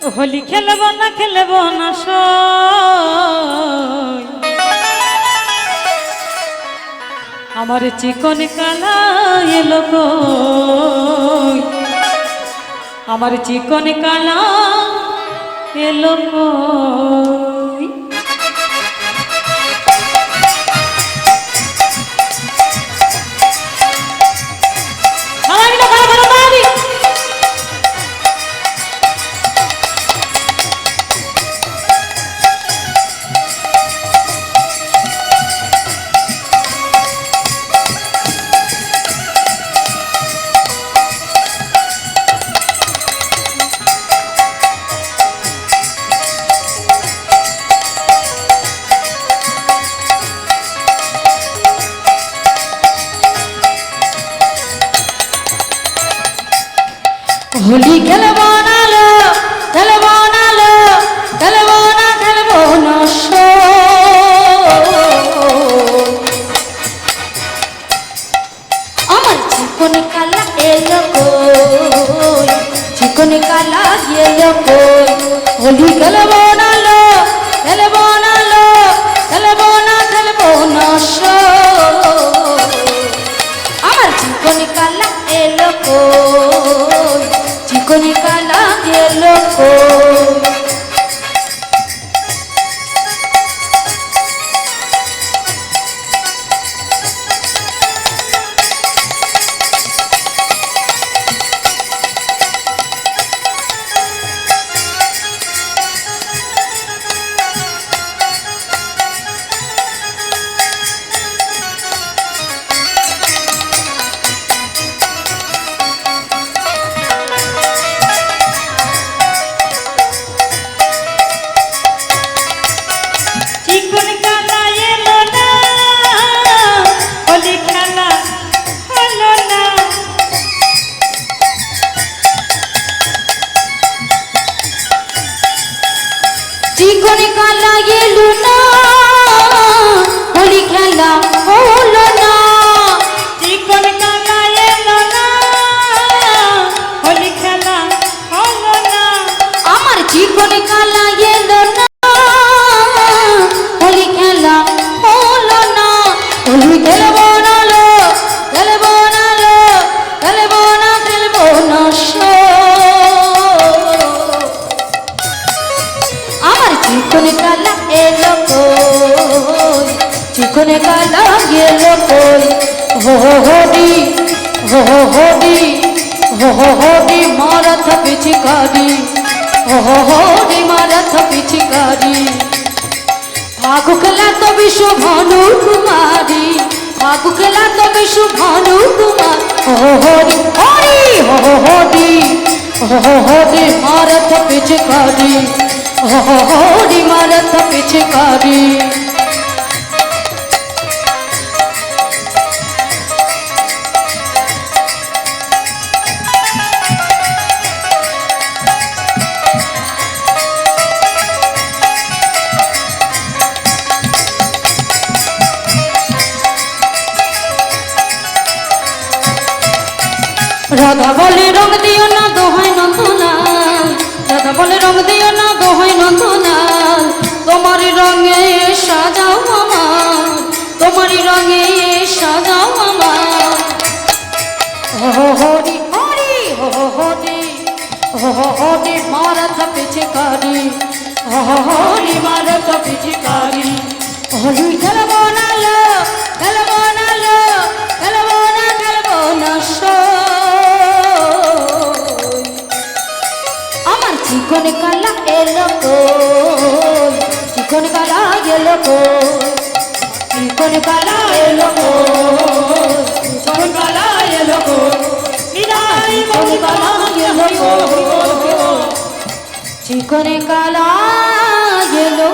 হোলি খেলব না খেলব না আমার চিকন কালা এলো আমার চিকন কালা এলো হোলি খেলব না লো, খেলব না লো, খেলব না খেলব না আমার চিকন কালা এলো কই চিকন কালা এলো কই। হোলি খেলব না লো, খেলব না লো, খেলব না খেলব না আমার চিকন কালা এলো কই চিকন কালা এলো কই চিকন চিকন কালা এলো গেলো কই হো হো হোডি হো হো হোডি হো হো হোডি মারাথ পিছিকারি হো হো হোডি মারাথ পিছিকারি ফাগু খেলা তো বিশ্ব ভানু কুমারী ফাগু খেলা তো বিশ্ব ভানু কুমার হো হরি হরি হো হরি হো হরি মারথ পিছকারি হো হরি মারথ রাধা বলে রং দিও না, দোহাই নন্দলাল রাধা বলে রং দিও না, দোহাই নন্দলাল তোমার রঙে সাজাও আমার, তোমার রঙে সাজাও আমার। হরি হরি হরি হরি মারথ পিছকারি হরি মারথ পিছকারি হরি খেলব চিকন কালা এলো কই চিকন কালা এলো কই চিকন কালা এলো কই চিকন কালা এলো কই নিরাই চিকন কালা এলো কই চিকন কালা এলো